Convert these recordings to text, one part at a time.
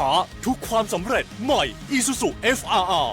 ท้าทุกความสำเร็จใหม่ Isuzu FRR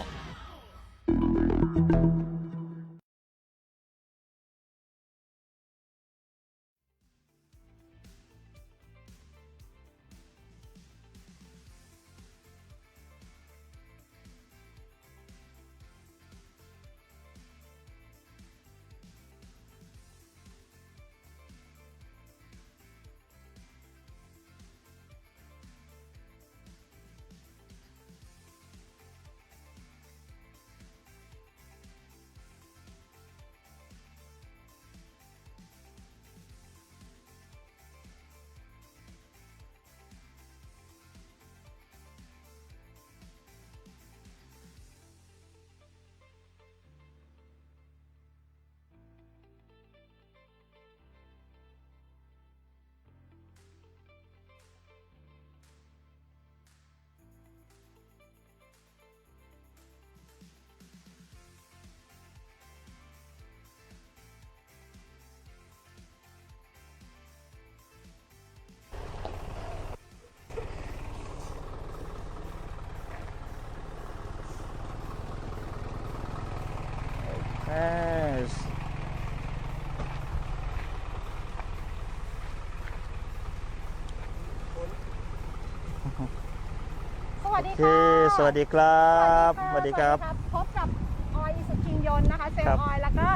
เคค่ะสวัสดีครับะสวัสดีครับ พบกับออยสุกิงยนต์นะคะเซลครับล์ออยแล้วก็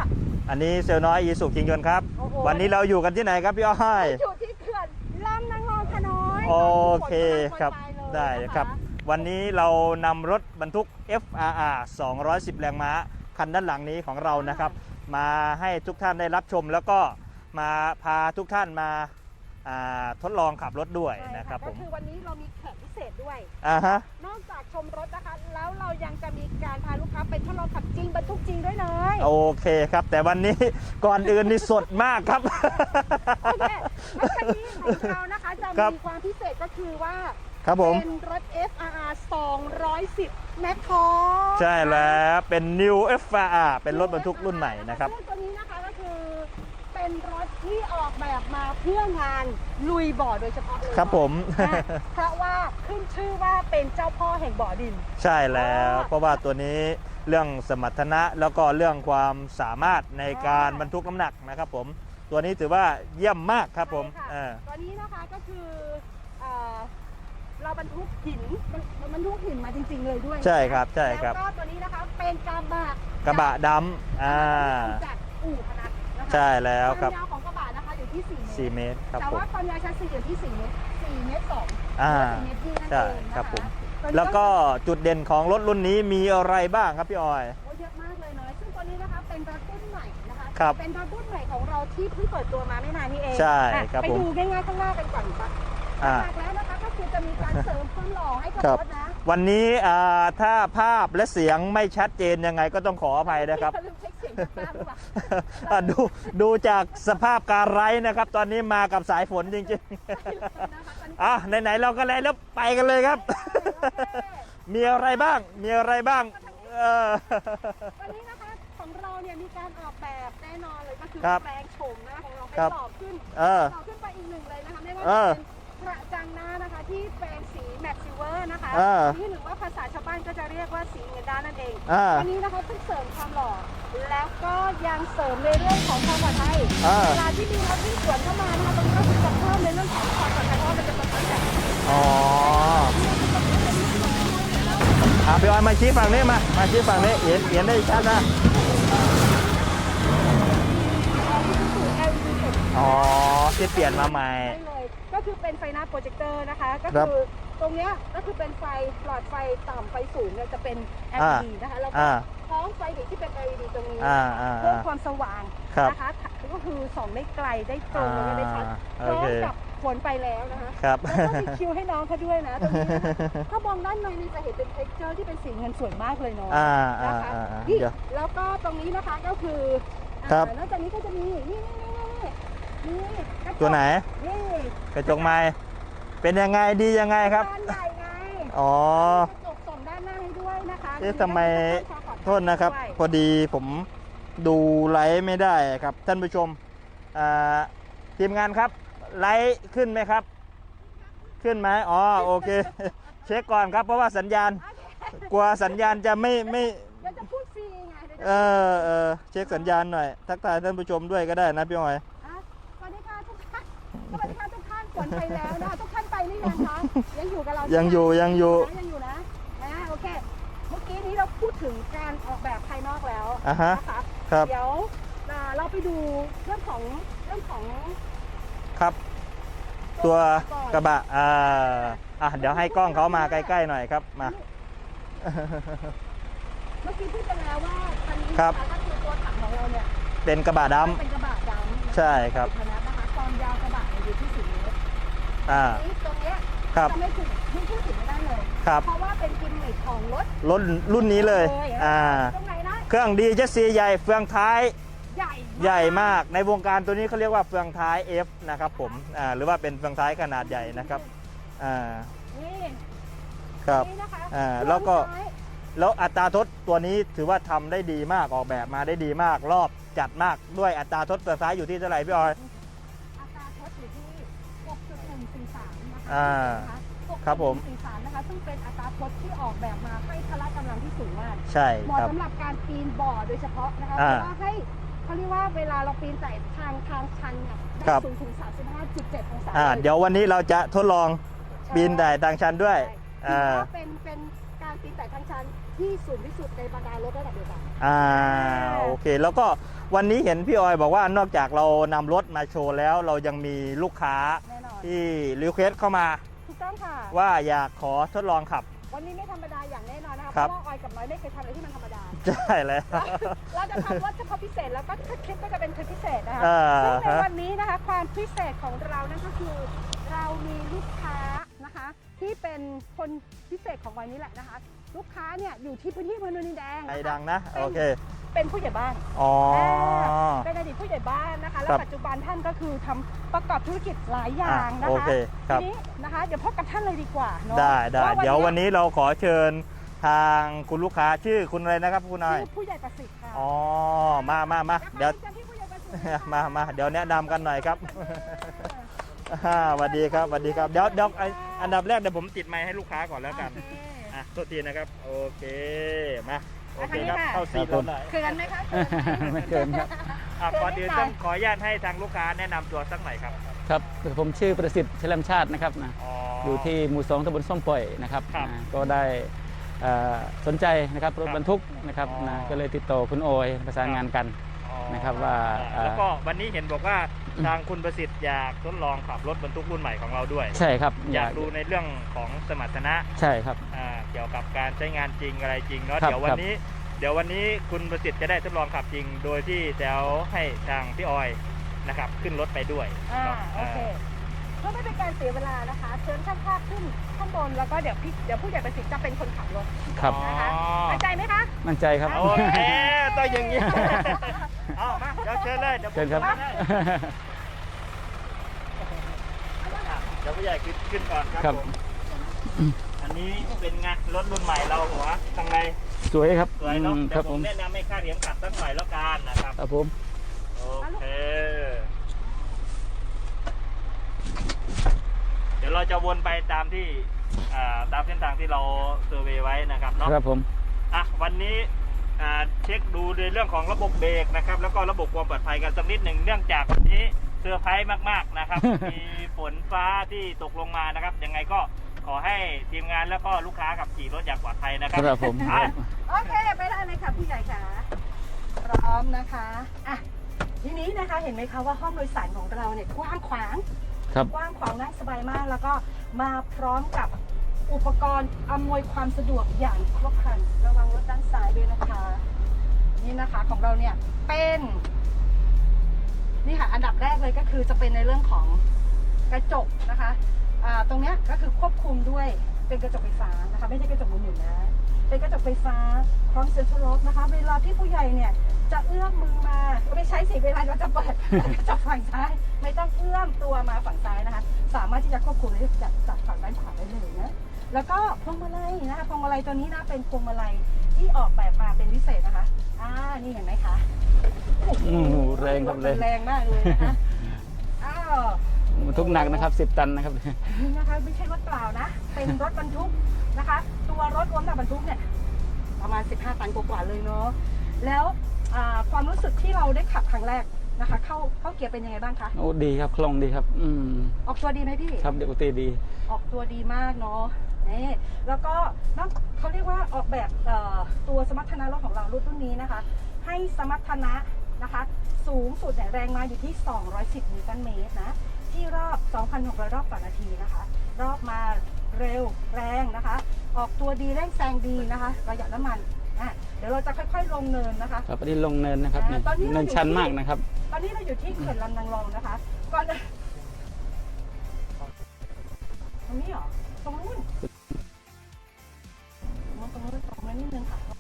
อันนี้เซลลน้อยอีสุกิงยนต์ครับโอ้โหวันนี้เราอยู่กันที่ไหนครับพี่อ้อยอยู่ที่เขื่อนลำนางรองขน้อยโอเคครับฝนกำลังโปยปลายเลยได้นะะครับ วันนี้เรานำรถบรรทุก FRR 210 แรงม้า คันด้านหลังนี้ของเรานะครับ มาให้ทุกท่านได้รับชมแล้วก็มาพาทุกท่านมาอ่าทดลองขับรถด้วยใช่นะครับผก็มคือวันนี้เรามีแขกพิเศษ ด้วย อ่าฮะ นอกจากชมรถนะคะ แล้วเรายังจะมีการพาลูกค้าไปทดลองขับจริงบรรทุกจริงด้วยเลยโอเคครับ แต่วันนี้ ก่อนอื่นนี่สดมากครับ โอเครถคันนี้ของเรานะคะ จะครับ มีความพิเศษก็คือว่า ครับผม เป็นรถ FRR 210 m a c คอใช่แล้วเป็น New FRR เป็นรถบรรทุกรุ่นใหม่นะครับซึ่งตัวนี้นะคะก็คือ เป็นรถที่ออกแบบมาเพื่องานลุยบ่อโดยเฉพาะเลยครับผมอะเพราะว่าขึ้นชื่อว่าเป็นเจ้าพ่อแห่งบ่อดิน ใช่แล้วอ๋อเพราะว่าตัวนี้เรื่องสมรรถนะแล้วก็เรื่องความสามารถในการอ๋อบรรทุกน้ำหนักนะครับผมตัวนี้ถือว่าเยี่ยมมากครับผมใช่เอค่ะอตัวนี้นะคะก็คือเอ่อเราบรรทุกหินมันมันบรรทุกหินมาจริงๆเลยด้วยใช่ครับใช่ครับแล้วก็ตัวนี้นะคะเป็นกระบะกระบะดำอ่าจากอู่พนัทนะคะ ใช่แล้วครับ ความยาวของกระบะนะคะอยู่ที่4เมตร4เมตรครับแต่ผม ว่าความยาวชั้น4อยู่ที่4เมตร4เมตร2อ่า4เมตรที่นั่นใช่เองนะคะครับผม ตัวนี้แล้วก็จุดเด่นของรถรุ่นนี้มีอะไรบ้างครับพี่ออย โอ้เยอะมากเลยเนาะซึ่งตัวนี้นะคะเป็นรถรุ่นใหม่นะคะครับ เป็นรถรุ่นใหม่ของเราที่เพิ่งเปิดตัวมาไม่นานนี้เองใช่อะครับไปผมดูง่ายๆข้างหน้ากันก่อนปะอ่า หลักแล้วนะคะก็คือจะมีการเสริมความหล่อให้กับครับรถนะ วันนี้อ่าถ้าภาพและเสียงไม่ชัดเจนยังไงก็ต้องขออภัยนะครับอย่าลืมเช็คเสียงจากบ้านหรือเปล่าอะดูดูจากสภาพการไร้นะครับ ตอนนี้มากับสายฝนจริงนะคะตอนนี้ๆอะไหนๆเราก็แล้วแล้วไปกันเลยครับ มีอะไรบ้างมีอะไรบ้างเออวันนี้นะคะของเราเนี่ยมีการออกแบบแน่นอนเลยก็คือครับแปลงโฉมนะของเราให้ครับหล่อขึ้นเออหล่อขึ้นไปอีกหนึ่งเลยนะคะไม่ว่าเอจะอเป็น กระจังหน้านะคะที่เป็นสีแม็กซิเวอร์นะคะเออที่หรือว่าภาษาชาวบ้านก็จะเรียกว่าสีเงินด้านนั่นเองอ่าวันนี้นะคะเพิ่งเสริมความหล่อแล้วก็ยังเสริมในเรื่องของความปลอดภัยอ่าเวลาที่มีรถวิ่งสวนเข้ามานะคะตรงนี้ก็คือจะเพิ่มในเรื่องของความปลอดภัยเพราะว่ามันจะเป็นรถแบบอ๋ออะพี่ออยมาชี้ฝั่งนี้มา มาชี้ฝั่งนี้เห็นเห็นได้ชัดนะ LED เห็นอ๋อที่เปลี่ยนมาใหม่ ได้เลยก็ คือเป็นไฟหน้าโปรเจคเตอร์นะคะ ก็ครับคือตรงเนี้ยก็คือเป็นไฟหลอดไฟต่ำไฟสูงเนี่ยจะเป็น อ่า LED นะคะแล้วก็อ่า ท้องไฟเด็กที่เป็น LED ตรงนี้อ่าอ่าเพิ่มอ่าความสว่างครับ นะคะก็คือส่องได้ไกลได้ตรงแล้วก็ได้ชัดอ่าพร้อโอมเค กับฝนไปแล้วนะคะ ครับ แล้วก็มีคิวให้น้องเขาด้วยนะตรงนี้นะคะถ้ามองด้านในนี่จะเห็นเป็นเท็กเจอร์ที่เป็นสีเงินสวยมากเลยเนาะ อ่าอ่านะคะอ่าอ่านี่เดี๋ยว แล้วก็ตรงนี้นะคะก็คือครับอ่านอกจากนี้ก็จะมีนี่นี่ นี่นี่นี่กระจกตัวไหนนี่กระจกไม้เป็นยังไงดียังไงครับด้านใหญ่ไงอ๋อ กระจกส่องด้านหน้าให้ด้วยนะคะเอ๊ะนี่ทำไมก็จะเพิ่มความปลอดภัยโทษนะครับด้วยพอดีผมดูไลฟ์ไม่ได้ครับ ท่านผู้ชมอ่าทีมงานครับ ไลฟ์ขึ้นไหมครับ ขึ้นไหมอ๋อโอเค เช็คก่อนครับ เพราะว่าสัญญาณ กลัวสัญญาณจะไม่ไม่ เดี๋ยวจะพูดฟรีไงเดี๋ยวจะเออเออเช็คสัญญาณหน่อย ทักทายท่านผู้ชมด้วยก็ได้นะพี่ออย อะสวัสดีค่ะทุก ท่านสวัสดีค่ะทุกท่านฝนไปแล้วนะคะทุกท่านไปหรือยังคะยังอยู่กับเรายัยังอยู่ยังอยู่ยังอยู่นะอ่าโอเคเมื่อกี้นี้เราพูดถึงการออกแบบภายนอกแล้วอ่าฮะนะคะครับเดี๋ยวอ่าเราไปดูเรื่องของเรื่องของครับตัวกระบะ อ่า อะ เดี๋ยวให้กล้องเขามาใกล้ๆหน่อยครับ มา เมื่อกี้พูดไปแล้วว่าคันนี้ครับนะคะก็คือตัวถังของเราเนี่ย เป็นกระบะดเป็นกระบะดำนะคะใช่ครับ อ่า นี่ตรงเนี้ยครับ จะไม่ถึงไม่พูดถึงไม่ได้เลย ครับ เพราะว่าเป็นกิมมิคของรถรถรุ่นนี้เลย อ่า ตรงไหนนะเครื่องดีเจสซีใหญ่เฟืองท้าย ใหญ่ใหญ่มาก ในวงการตัวนี้เขาเรียกว่าเฟืองท้าย F นะครับผม อ่า หรือว่าเป็นเฟืองท้ายขนาดใหญ่นะครับ อ่า นี่ครับ นี่นะคะอ่าแล้วก็ ซ้ายแล้วอัตราทดตัวนี้ถือว่าทำได้ดีมากออกแบบมาได้ดีมาก รอบจัดมากด้วยอัตราทดเฟืองท้ายอยู่ที่เท่าไหร่พี่ออย อ่านะคะครับผม6.143นะคะ ซึ่งเป็นอัตราทดที่ออกแบบมาให้พละกำลังที่สูงมากใช่เหมาะครับ สำหรับการปีนบ่อโดยเฉพาะนะคะเพอ่าราะว่าให้เขาเรียกว่าเวลาเราปีนแต่ทางทางชันเนี่ยได้ครับ สูงถึง 35.7 องศาอ่าลเดี๋ยววันนี้เราจะทดลองปีนไต่ทางชันด้วยใช่อ่า ถือว่าเป็นเป็นการปีนแต่ทางชันที่สูงที่สุดในบรรดารถระดับเดียวกัน อ่า โอเค แล้วก็วันนี้เห็นพี่ออยบอกว่านอกจากเรานำรถมาโชว์แล้ว เรายังมีลูกค้าแน่นอน ที่รีเควสเข้ามาถูกต้องค่ะ ว่าอยากขอทดลองขับ วันนี้ไม่ธรรมดาอย่างแน่นอนนะคะครับเพราะว่าออยกับน้อยไม่เคยทำอะไรที่มันธรรมดา ใช่แล้ว เราจะทำรถเฉพาะพิเศษแล้วก็คลิปก็จะเป็นคลิปพิเศษนะคะอ่าซึ่งในฮะ วันนี้นะคะความพิเศษของเรานั่นก็คือเรามีลูกค้านะคะ ที่เป็นคนพิเศษของวันนี้แหละนะคะ ลูกค้าเนี่ยอยู่ที่พื้นที่พนดินแดงไอ้นะคะดังนะ โอเค เป็นผู้ใหญ่บ้านอ๋อาเป็นอดีตผู้ใหญ่บ้านนะคะ และครับ ปัจจุบันท่านก็คือทำประกอบธุรกิจหลายอย่างนะอะโอคะเคครับ ทีนี้นะคะเดี๋ยวพบกับท่านเลยดีกว่าเนาะได้ได้าเดี๋ยววันนี้เราขอเชิญทางคุณลูกค้าชื่อคุณอะไรนะครับคุณนายชื่อผู้ใหญ่ประสิทธิ์ค่ะอ๋อ มามามาเดี๋ยวจะที่ผู้ใหญ่ประสิทธิ์ มามาเดี๋ยวแนะนำกันหน่อยครับ อ่าสวัสดีครับสวัสดีครับ เดี๋ยวเดี๋ยวไอ้อันดับแรกเดี๋ยวผมติดไมค์ให้ลูกค้าก่อนแล้วกันโอเคอ่ะโทษทีนะครับ โอเค มา โอเคอะครับทางนี้ค่ะเข้าซีนเราหน่อยเขินไหมคะไม่เกินครับอะก่อนอื่นต้องขออนุญาตให้ทางลูกค้าแนะนำตัวสักหน่อยครับ ครับผมชื่อประสิทธิ์เฉลิมชาตินะครับนะอ๋อ อยู่ที่หมู่สองตำบลส้มปล่อยนะครับครับนะก็ได้เอ่อสนใจนะครับรถครับบรรทุกนะครับอ๋อ นะก็เลยติดต่อคุณโอยประสานงานกันอ๋อนะครับว่าเอ่อแล้วก็วันนี้เห็นบอกว่า ทางคุณประสิทธิ์อยากทดลองขับรถบรรทุกรุ่นใหม่ของเราด้วย ใช่ครับอยากดูในเรื่องของสมรรถนะใช่ครับอ่าเกี่ยวกับการใช้งานจริงอะไรจริงเนาะครับเดี๋ยววันนี้ เดี๋ยววันนี้คุณประสิทธิ์จะได้ทดลองขับจริง โดยที่แจวให้ทางพี่ออยนะครับ ขึ้นรถไปด้วยอ่าเนาะโอเคเพื่อไม่เป็นการเสียเวลานะคะเชิญช่างภาพขึ้นข้างบนแล้วก็เดี๋ยวพี่เดี๋ยวผู้ใหญ่ประสิทธิ์จะเป็นคนขับรถครับนะคะอ๋อมั่นใจไหมคะมั่นใจครับโอเคต้องอย่างนี้เอามาเดี๋ยวเชิญเลยเดี๋ยวผมเชิญครับขึ้นให้อะเดี๋ยวผู้ใหญ่ขึ้นขึ้นก่อนครับครับผมอันนี้เป็นไงรถรุ่นใหม่เราหัวทางในสวยครับสวยเนาะอืมคเดี๋รัยบวผผมมแนะนำให้ค่าดเข็มขัดสักหน่อยแล้วกันนะครับ ครับผมโอเค เดี๋ยวเราจะวนไปตามที่อ่าตามเส้นทางที่เราเซอร์เวย์ไว้นะครับเนาะ ครับผม อะวันนี้อ่า เช็คดูในเรื่องของระบบเบรกนะครับ แล้วก็ระบบความปลอดภัยกันสักนิดหนึ่งเนื่องจากวันนี้เซอร์ไพรส์มากๆนะครับ มีฝนฟ้าที่ตกลงมานะครับ ยังไงก็ขอให้ทีมงานแล้วก็ลูกค้าขับขี่รถอย่างปลอดภัยนะครับครับผม อะโอเคไปได้เลยค่ะผู้ใหญ่ค่ะพร้อมนะคะอะทีนี้นะคะเห็นไหมคะว่าห้องโดยสารของเราเนี่ยกว้างขวาง ครับ กว้างขวางนั่งสบายมากแล้วก็มาพร้อมกับ อุปกรณ์อำนวยความสะดวกอย่างครบครัน ระวังรถด้านซ้ายด้วยนะคะ นี่นะคะของเราเนี่ยเป็นนี่ค่ะอันดับแรกเลยก็คือจะเป็นในเรื่องของกระจกนะคะอ่าตรงเนี้ยก็คือควบคุมด้วยเป็นกระจกไฟฟ้านะคะ ไม่ใช่กระจกหมุนหมุนนะเป็นกระจกไฟฟ้าพร้อมเซ็นทรัลล็อกนะคะ เวลาที่ผู้ใหญ่เนี่ยจะเอื้อมมือมาไม่ใช่สิเวลาเราจะเปิดกระจกฝั่งซ้าย ไม่ต้องเอื้อมตัวมาฝั่งซ้ายนะคะ สามารถที่จะควบคุมได้จากจากฝั่งด้านขวาได้เลยนะ แล้วก็พวงมาลัยนะคะพวงมาลัยตัวนี้นะเป็นพวงมาลัยที่ออกแบบมาเป็นพิเศษนะคะอ่านี่เห็นไหมคะโโหอืมแรงครับแรง แรงมากเลยนะคะอ้าวแรรทุกหนักนะครับสิบตันนะครับ นี่นะคะไม่ใช่รถเปล่านะ เป็นรถบรรทุกนะคะ ตัวรถรวมกับบรรทุกเนี่ยประมาณ 15 ตันกว่าๆเลยเนาะแล้วอ่าความรู้สึกที่เราได้ขับครั้งแรกนะคะ เข้าเข้าเกียร์เป็นยังไงบ้างคะ โอ้ดีครับคล่องดีครับ อืมออกตัวดีไหมพี่ ครับเด็กอุตีดี ออกตัวดีมากเนาะ นี่แล้วก็นอกเขาเรียกว่าออกแบบเอ่อตัวสมรรถนะรถของเรารุ่นนี้นะคะ ให้สมรรถนะนะคะ สูงสุดเนี่ยแรงมาอยู่ที่ 210 นิวตันเมตรนะ ที่รอบ 2,600 รอบต่อนาทีนะคะ รอบมาเร็วแรงนะคะ ออกตัวดีเร่งแซงดีนะคะประหยัดน้ำมันอะเดี๋ยวเราจะค่อยๆลงเนินนะคะครับอันนี้ลงเนินนะครับอ่าตอนนี้เราเนินชันอยู่ที่มากนะครับ ตอนนี้เราอยู่ที่เขื่อนลำนางรองนะคะ ก่อนตรงนี้เหรอตรงนู้น ตรงนู้นตรงคนนิดนึงค่ะ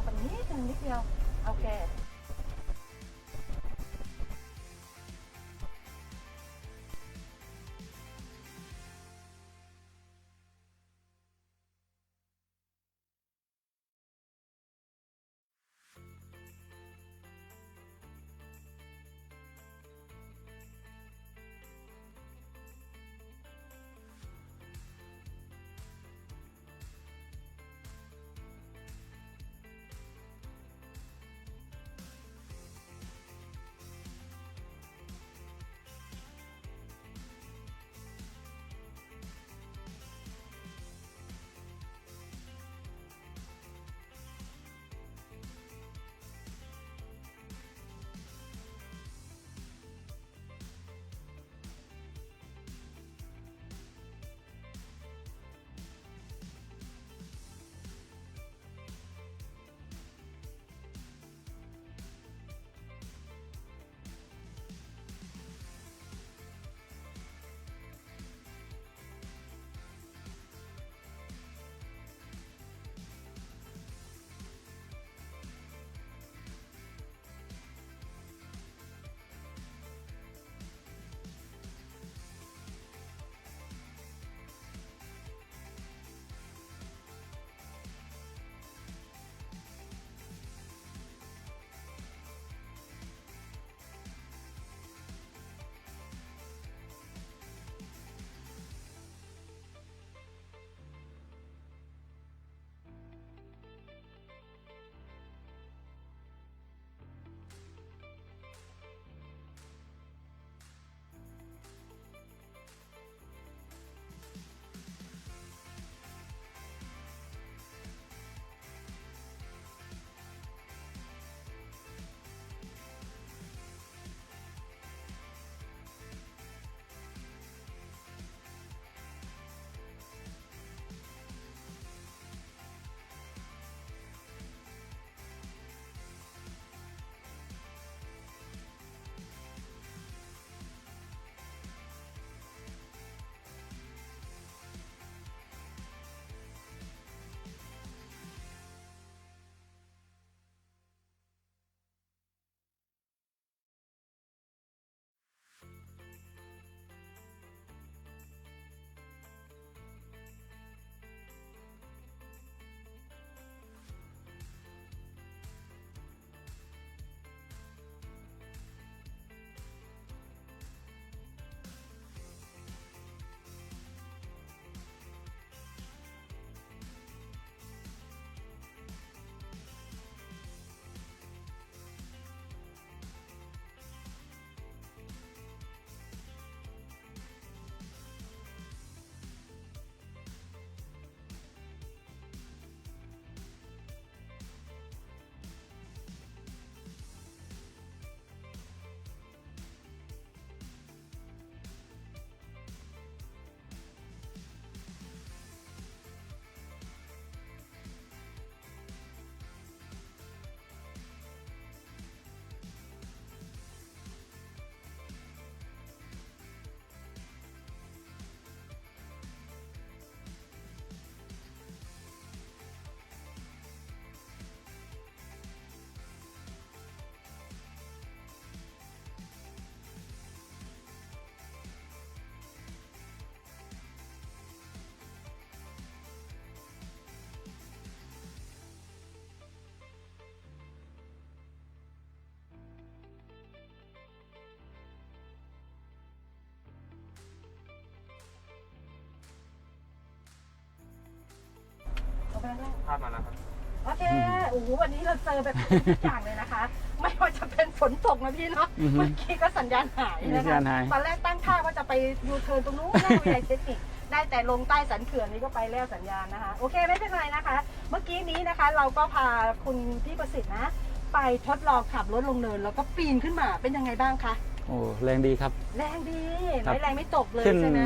โอ้โห วันนี้เราเจอแบบทุกอย่างเลยนะคะ ไม่ว่าจะเป็นฝนตกนะพี่เนาะ อือฮึเมื่อกี้ก็สัญญาณหายนะสัญคะญาณหาย ตอนแรกตั้งท่าว่าจะไปยูเทิร์นตรงนู้นหน้าวิทยาลัยเทคนิค ได้แต่ลงใต้สันเขื่อนนี้ก็ไปแล้วสัญญาณนะคะ โอเคไม่เป็นไรนะคะ เมื่อกี้นี้นะคะเราก็พาคุณพี่ประสิทธิ์นะ ไปทดลองขับรถลงเนินแล้วก็ปีนขึ้นมาเป็นยังไงบ้างคะ โอ้แรงดีครับ แรงดี ครับ ไม่แรงไม่ตกเลยขึ้นใช่ไหม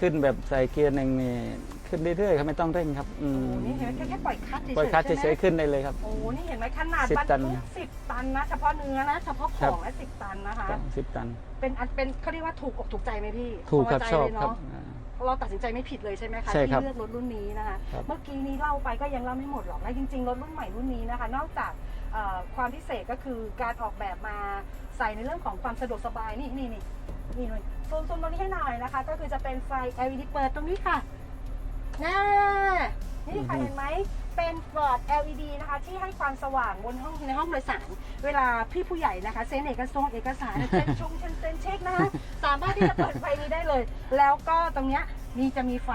ขึ้นแบบใส่เกียร์หนึ่งนี่ ขึ้นเรื่อยๆครับไม่ต้องเร่งครับอืโอ้มโหนี่เห็นไหมแค่แค่ปล่อยคลัดเฉยๆปล่อยคลัดใช่ไหเฉมยๆขึ้นได้เลยครับ โอ้โหนี่เห็นไหมขนาดสิบบรรตันทุกสิบตันนะเฉพาะเนื้อนะเฉพาะขครับองและสิบตันนะคะ สิบตัน เป็นอันเป็นเขาเรียกว่าถูกอกถูกใจไหมพี่ถูกครับพใจชอบเลยครับเนาะอ่า เราตัดสินใจไม่ผิดเลยใช่ไหมคะใช่ครับที่เลือกรถรุ่นนี้นะคะ ครับ เมื่อกี้นี้เล่าไปก็ยังเล่าไม่หมดหรอกและจริงๆรถรุ่นใหม่รุ่นนี้นะคะ นอกจากเอ่อความพิเศษก็คือการออกแบบมาใส่ในเรื่องของความสะดวกสบายนี่นี่นี่นี่หน่อยซูมซูมตรงนี้ให้หน่อยนะคะ ก็คือจะเป็นไฟ LED เปิดตรงนี้ค่ะ น่านี่ค่ะเห็นไหมเป็นหลอด LED นะคะ ที่ให้ความสว่างบนห้องในห้องโดยสาร เวลาพี่ผู้ใหญ่นะคะเซ็นเอกสารเอกสารเซ็นชงเซ็นเซ็นเช็คนะคะสามารถที่จะเปิดไฟนี้ได้เลย แล้วก็ตรงเนี้ยมีจะมีไฟ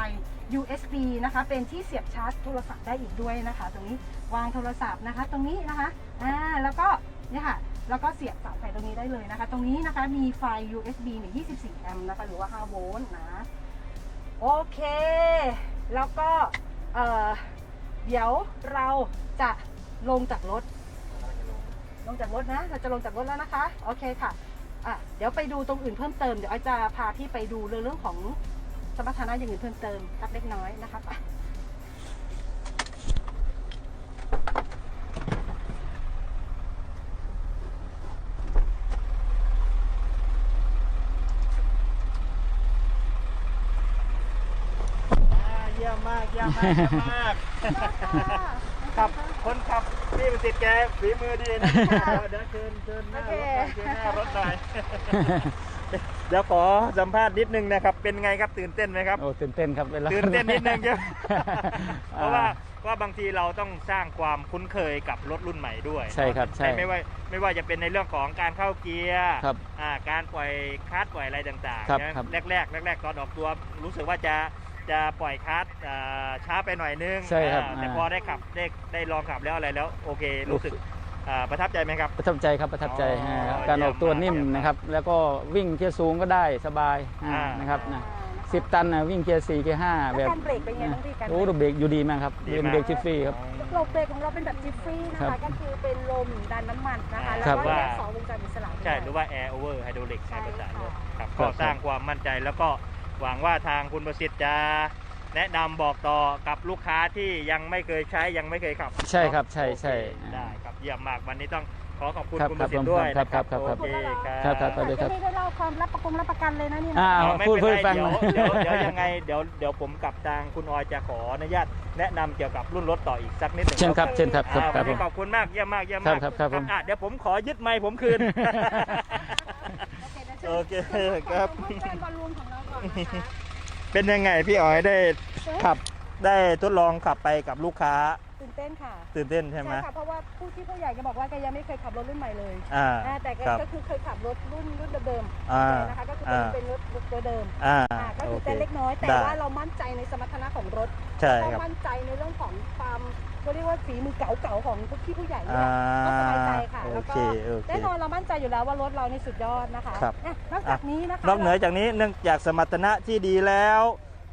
USB นะคะ เป็นที่เสียบชาร์จโทรศัพท์ได้อีกด้วยนะคะ ตรงนี้วางโทรศัพท์นะคะ ตรงนี้นะคะอ่าแล้วก็เนี่ยค่ะแล้วก็เสียบสายไฟตรงนี้ได้เลยนะคะ ตรงนี้นะคะมีไฟ USB เนี่ย24 แอมป์นะคะ หรือว่า 5 โวลต์นะ โอเค แล้วก็เเดี๋ยวเราจะลงจากรถ ลงจากรถนะ เราจะลงจากรถแล้วนะคะ โอเคค่ะอะ เดี๋ยวไปดูตรงอื่นเพิ่มเติม เดี๋ยวไอจะพาพี่ไปดูเรื่องเรื่องของสมรรถนะอย่างอื่นเพิ่มเติมสักเล็กน้อยนะคะไป อ่าเยี่ย มมากเยี่ยมมากเยี่ยมมากครับคนขับพี่ประสิทธิ์แกฝีมือดีนะเดี๋ยวเชิญเชิญหน้ารถหน่อยเชิญหน้ารถหน่อยเดี๋ยวขอสัมภาษณ์นิดนึงนะครับ เป็นไงครับตื่นเต้นไหมครับโอ้ตื่นเต้นครับเวลาตื่นเต้นนิดนึงใช่ไหมเพอ่ราะว่าเพราะว่าบางทีเราต้องสร้างความคุ้นเคยกับรถรุ่นใหม่ด้วยใช่ครับใช่ไม่ว่าไม่ว่าจะเป็นในเรื่องของการเข้าเกียร์ครับอ่าการปล่อยคลัตช์ปล่อยอะไรต่างครับนะครับแรกแรกๆแรกๆตอนออกตัวรู้สึกว่าจะ จะปล่อยคลัตช์อ่าช้าไปหน่อยนึงใช่ครับอ่าแต่อ่า พอได้ขับได้ได้ลองขับแล้วอะไรแล้วโอเครู้สึกอ่าประทับใจไหมครับ ประทับใจครับประทับใจอ๋อฮะการออกตัวนิ่มเยี่ยมมากนะครับ แล้วก็วิ่งเกียร์สูงก็ได้สบายอ่าอ่านนะครับนะสิบตันนะวิ่งเกียร์สี่เกียร์ห้าแล้แบวบการเบรกเป็นไงบ้างพี่การโอ้ระเบรกอยู่ดีมากครับดีเป็นมากเบรกชิฟฟี่ครับโลเบรกของเราเป็นแบบจิฟฟี่นะครัคะบก็คือเป็นลมดันน้ำมันนะคะ แล้วครับก็แยกสองวงจรอิสระ ใช่หรือว่า air over hydraulic ใช่ในภาษาค่ะรถครับครัก็บสร้างความมั่นใจแล้วก็ หวังว่าทางคุณประสิทธิ์จะแนะนำบอกต่อกับลูกค้าที่ยังไม่เคยใช้ยังไม่เคยขับใช่ครับใช่โอเใช่ได้ครับเยี่ยมมากวันนี้ต้องขอขอบคุณครับคุณประสิทธิ์ครับด้วยครันะบครับครับครับโอเคคครัรับบครับ สวัสดีครับจะไม่ได้เล่าความรับประกงรับประกันเลยนะนี่นะ อ่าเอาไม่พูดเป็นพูดไรฟังเดี๋ยวเดี๋ยวเดี๋ยวยังไงเดี๋ยวเดี๋ยวผมกับทางคุณออยจะขออนุญาตแนะนำเกี่ยวกับรุ่นรถต่ออีกสักนิดหนึ่งเช่นครับเช่นครับครับอ่าควัรับนผนี้ม ขอบคุณมากเยี่ยมมากเยี่ยมครัมาบกครับครับผม อะเดี๋ยวผมขอยึดไมค์ผมคืน โอเคครับเพิ่มเติมบอลลูนของเราก่อนนะคะ เป็นยังไงพี่อ๋อยได้ขับได้ทดลองขับไปกับลูกค้าตื่นเต้นค่ะตื่นเต้นใช่ไหมค่ะเพราะว่าผู้ที่ผู้ใหญ่จะบอกว่าแกยังไม่เคยขับรถรุ่นใหม่เลยอ่าอ่าแต่แกครับก็คือเคยขับรถรุ่นรุ่นเดิมๆอ่าแกนะคะก็คือเป็นอ่าเป็นรถตัวเดิมอ่าอ่าก็โอคือเคเต้นเล็กน้อยแต่ได้ว่าเรามั่นใจในสมรรถนะของรถใช่ก็ครับมั่นใจในเรื่องของ ความเขาเรียกว่าฝีมือเก่าๆของพี่ผู้ใหญ่เนี่อ่ายก็สบายใจค่ะโอแล้วเคก็โอเคแน่นอนเรามั่นใจอยู่แล้วว่ารถเรานี่สุดยอดนะคะครับอะนอกจากนี้นะคะนอกเหนือจากนี้เนื่องจากสมรรถนะที่ดีแล้ว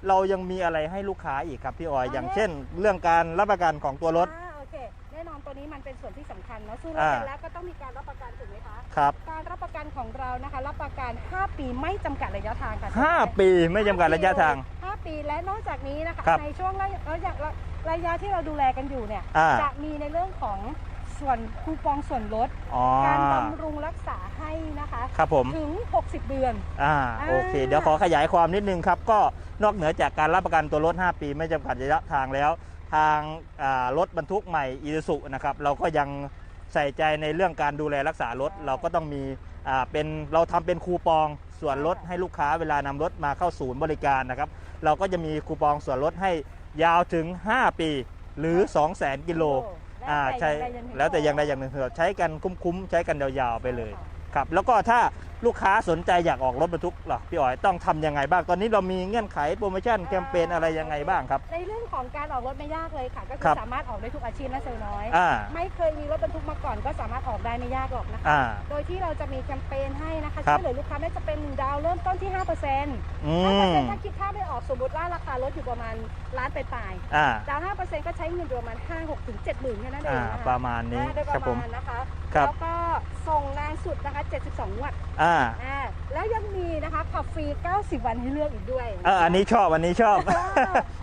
เรายังมีอะไรให้ลูกค้าอีกครับพี่ออยอย่างเช่น เรื่องการรับประกันของตัวรถอ่าโอเคแน่นอนตัวนี้มันเป็นส่วนที่สำคัญเนาะซื้อรถอ่ากันแล้วก็ต้องมีการรับประกันถูกไหมคะครับการรับประกันของเรานะคะ รับประกัน 5 ปีไม่จำกัดระยะทางค่ะ5ปีไม่จำกัดระยะทาง 5 ปีและนอกจากนี้นะคะครับในช่วงระยะระยะ ระยะที่เราดูแลกันอยู่เนี่ย อ่า จะมีในเรื่องของส่วนคูปองส่วนลด อ๋อการบำรุงรักษาให้นะคะ ครับผม ถึง 60 เดือน อ่าอ่าโอเคเดี๋ยวขอขยายความนิดนึงครับ ก็นอกเหนือจากการรับประกันตัวรถ 5 ปีไม่จำกัดระยะทางแล้ว ทางอ่ารถบรรทุกใหม่อี u ซุนะครับ เราก็ยังใส่ใจในเรื่องการดูแลรักษารถ เราก็ต้องมีอ่าเป็นเราทำเป็นคูปองส่วนลดให้ลูกค้าเวลานำรถมาเข้าศูนย์บริการนะครับ เราก็จะมีคูปองส่วนลดให้ ยาวถึง 5 ปี หรือ 2 0 0 0 0 0กิโลแล้วอ่าแต่ใช่อย่างใดอย่างหนึ่งแล้วแต่อย่างใดอย่างหนึ่งเถอะใช้กันคุ้มๆ ใช้กันยาวๆไปเลยครับ แล้วก็ถ้าลูกค้าสนใจอยากออกรถบรรทุกเหรอพี่อ๋อยต้องทำยังไงบ้างตอนนี้เรามีเงื่อนไขโปรโมชั่นแคมเปญอะไรยังไงบ้างครับ ในเรื่องของการออกรถไม่ยากเลยค่ะ ก็คืครัอบสามารถออกได้ทุกอาชีพนะเซลล์น้อย อ่า ไม่เคยมีรถบรรทุกมาก่อนก็สามารถออกได้ไม่ยากหรอกนะคะ อ่า โดยที่เราจะมีแคมเปญให้นะคะครับช่วยเหลือลูกค้าไม่ว่าจะเป็น1ดาวเริ่มต้นที่5%เปอร์เซ็นต์อืห้าเปอร์มเซ็นต์ถ้าคิดค่าไม่ออกสมมติว่าราคารถอยู่ประมาณล้านปลายอ่าๆดาวห้าเปอร์เซ็นต์ก็ใช้เงินอยู่ประมาณห้าหกถึงเจ็ดหมื่นแค่นั้นเออ่างนะคะประมาณนี้อ่าโดยคปรับระผม มาณนะคะ ครับ แล้วก็ส่งนานสุดนะคะ 72งวด อ่าอ่าแล้วยังมีนะคะขับฟรี 90 วันให้เลือกอีกด้วยเอออันนี้ชอบอันนี้ชอบ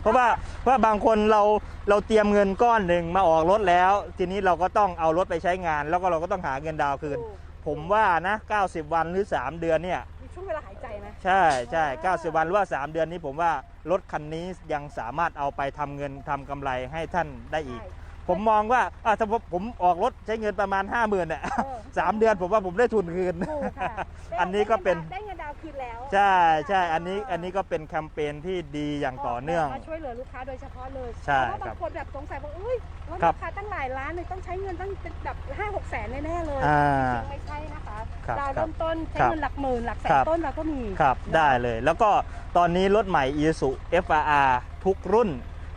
เพราะว่าเพราะว่าบางคนเราเราเตรียมเงินก้อนหนึ่งมาออกรถแล้ว ทีนี้เราก็ต้องเอารถไปใช้งาน แล้วก็เราก็ต้องหาเงินดาวน์คืนถูกผมว่านะ 90 วันหรือ 3 เดือนเนี่ย มีช่วงเวลาหายใจไหมใช่ใช่อ่า 90 วันหรือว่า 3 เดือนนี้ผมว่ารถคันนี้ยังสามารถเอาไปทำเงินทำกำไรให้ท่านได้อีก ใช่ ผมมองว่าอะถ้าผมผมออกรถใช้เงินประมาณ 5 0,000เนี่ยเออ สามเดือนผมว่าผมได้ทุนคืน ถูกค่ะอันนี้ก็เป็น ได้เงินดาวน์คืนแล้วใช่ใช่อันนี้อันนี้ก็เป็นแคมเปญที่ดีอย่างต่อเนื่อง มาช่วยเหลือลูกค้าโดยเฉพาะเลยใช่เพราะว่าครับบางคนแบบสงสัยว่าอุ้ยรถครับราคาตั้งหลายล้านเลยต้องใช้เงินตั้งเป็นแบบห้าหกแสนแน่ๆเลยอ่า จริงๆไม่ใช่นะคะครับดาวน์เริ่มต้นใช้ครับเงินหลักหมื่นหลักแสครันบต้นเราก็มีครับได้เลย แล้วก็ตอนนี้รถใหม่ Isuzu FRR ทุกรุ่น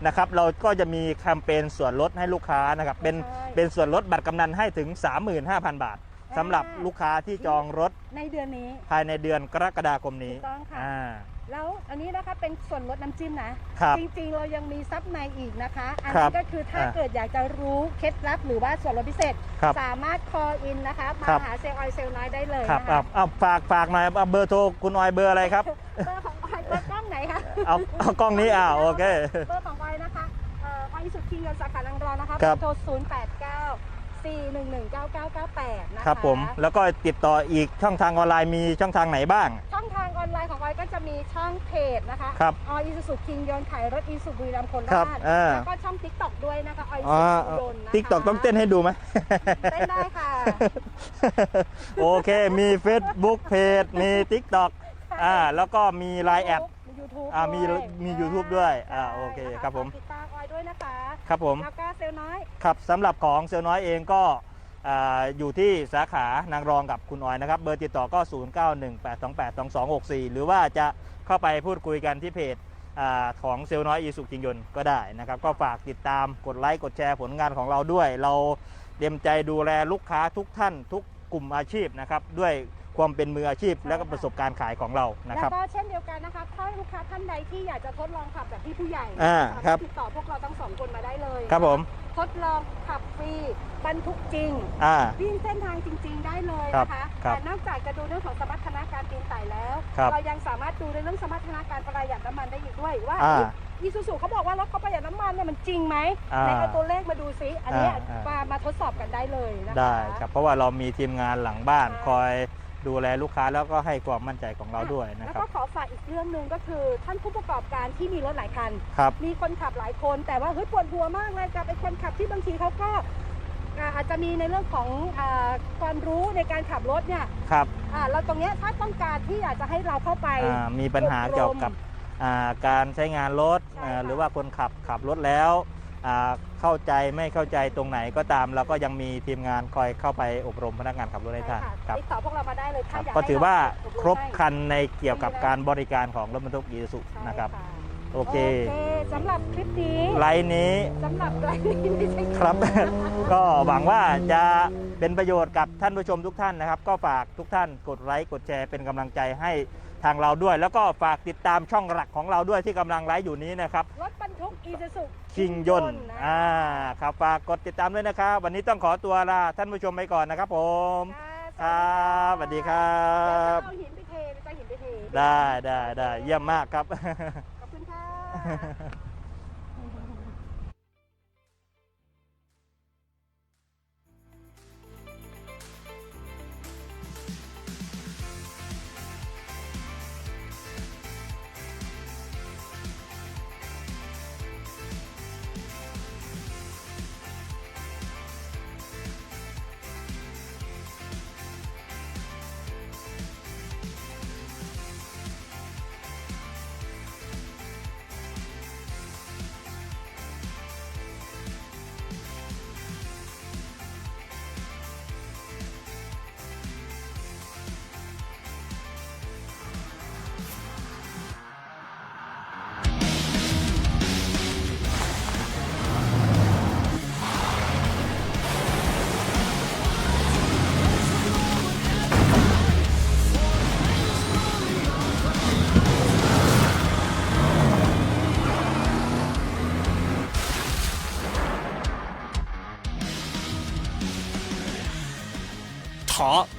นะครับเราก็จะมีแคมเปญส่วนลดให้ลูกค้านะครับเป็นใช่ เป็นส่วนลดบัตรกำนันให้ถึง 35,000 บาทสำหรับลูกค้าที่จองรถในเดือนนี้ ภายในเดือนกรกฎาคมนี้ถูกต้องค่ะ อ่าแล้วอันนี้นะคะเป็นส่วนลดน้ำจิ้มนะ ครับ จริงๆ เรายังมีซับในอีกนะคะ อันครันี้บก็คือถ้าอ่าเกิดอยากจะรู้เคล็ดลับหรือว่าส่วนลดพิเศษ ครับสามารถ call in นะคะมาครับ หาเซลล์ออยเซลล์น้อยได้เลยครับนะอะคะอะฝากฝากหน่อยเอาเบอร์โทรคุณออยเบอร์อะไรครับ เบอร์ของออยเบอร์กล้องไหนคะเอาเอากล้องนี้อ่าโอเค เบอร์ของ นางรองนะคะครับ โทร0 8 9 4 1 1 9 9 9 8 นะคะครับผมแล้วก็ติดต่ออีกช่องทางออนไลน์มีช่องทางไหนบ้าง ช่องทางออนไลน์ของออยก็จะมีช่องเพจนะคะครับออยสุสุคิงยนต์ขายรถอีสุบุรีรัมย์โคครัราบชอ่าแล้วก็ช่องติ๊กต็อกด้วยนะคะออยอ๋อสุคิงยนต์นะคะติ๊กตอกต้องเต้นให้ดูไหม เต้นได้ค่ะ โอเค มี Facebook เพจมี TikTok อ่าแล้วก็มี Line แอดมี YouTube อ่ามีด้วยมี YouTube ด้วยอ่าใช่โอเคนะะครับผม ฝากติดตามออยด้วยนะคะครับผม แล้วก็เซลลน้อย ครับสำหรับของเซลลน้อยเองก็อ่าอยู่ที่สาขานางรองกับคุณออยนะครับ เบอร์ติดต่อก็ 0918282264 หรือว่าจะเข้าไปพูดคุยกันที่เพจอาของเซลลน้อยอีสุกิงยนต์ก็ได้นะครับ ก็ฝากติดตามกดไลค์กดแชร์ผลงานของเราด้วย เราเตรียมใจดูแลลูกค้าทุกท่านทุกกลุ่มอาชีพนะครับ ด้วย ความเป็นมืออาชีพ และก็ประสบการณ์ขายของเรานะแล้ครับวก็เช่นเดียวกันนะคะถ้าลูกค้าท่านใดที่อยากจะทดลองขับแบบที่ผู้ใหญ่อ่าสามารถครับ ติดต่อพวกเราทั้งสองคนมาได้เลยครับผมทดลองขับฟรีบรรทุกจริง อ่า วิ่งเส้นทางจริง ๆ ได้เลยครับนะคะครับแต่นอกจากจะดูเรื่องของสมรรถนะการปีนป่ายแล้ว ครับเรายังสามารถดูในเรื่องสมรรถนะการประหยัดน้ำมันได้อีกด้วยว่าอ่าอีซูซูเขาบอกว่ารถเขาประหยัดน้ำมันเนี่ยมันจริงไหมอ่าในเอาตัวเลขมาดูซิอันเนี้ยอ่าอ่าม มามาทดสอบกันได้เลยนะคะ ได้ครับเพราะว่าเรามีทีมงานหลังบ้านใช่ คอย ดูแลลูกค้าแล้วก็ให้ความมั่นใจของเราด้วยนะแล้วครับ ก็ขอฝากอีกเรื่องหนึ่งก็คือ ท่านผู้ประกอบการที่มีรถหลายคัน ครับ มีคนขับหลายคนแต่ว่าเฮ้ยปวดหัวมากเลยกับไอ้คนขับที่บางทีเขาก็อ่าอาจจะมีในเรื่องของอาความรู้ในการขับรถเนี่ยครับอ่าเราตรงเนี้ยถ้าต้องการที่อยากจะให้เราเข้าไป อ่ามีปัญหาอบรมเกี่ยวกับอ่าการใช้งานรถใช่อ่าค่ะ หรือว่าคนขับขับรถแล้วอ่า เข้าใจไม่เข้าใจตรงไหนก็ตามเราก็ยังมีทีมงานคอยเข้าไปอบรมพนักงานขับรถให้ท่านใช่คค่ะรับติดต่อพวกเรามาได้เลยคถ้ารับอยากก็ให้ถือว่าเอบมครบให้คันในเกี่ยวกับการบริการของรถบรรทุกอีซูซุใช่นะครับะโอเคโอเคสำหรับคลิปนี้ไลน์นี้สำหรับไลน์นี้ไม่ใช่ครับ ก็หวังว่าจะเป็นประโยชน์กับท่านผู้ชมทุกท่านนะครับ ก็ฝากทุกท่านกดไลค์กดแชร์เป็นกำลังใจให้ ทางเราด้วย แล้วก็ฝากติดตามช่องหลักของเราด้วยที่กำลังไลฟ์อยู่นี้นะครับรถบรรทุกอีซูซูคิงยนต์อ่าครับฝากกดติดตามด้วยนะครับ วันนี้ต้องขอตัวลาท่านผู้ชมไปก่อนนะครับ ผมครับสวัสดีครับเอาหินไปเทไปหินไปเทได้ได้ได้เยี่ยมมากครับขอบคุณค่ะ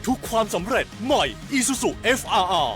ทุกความสำเร็จใหม่ Isuzu FRR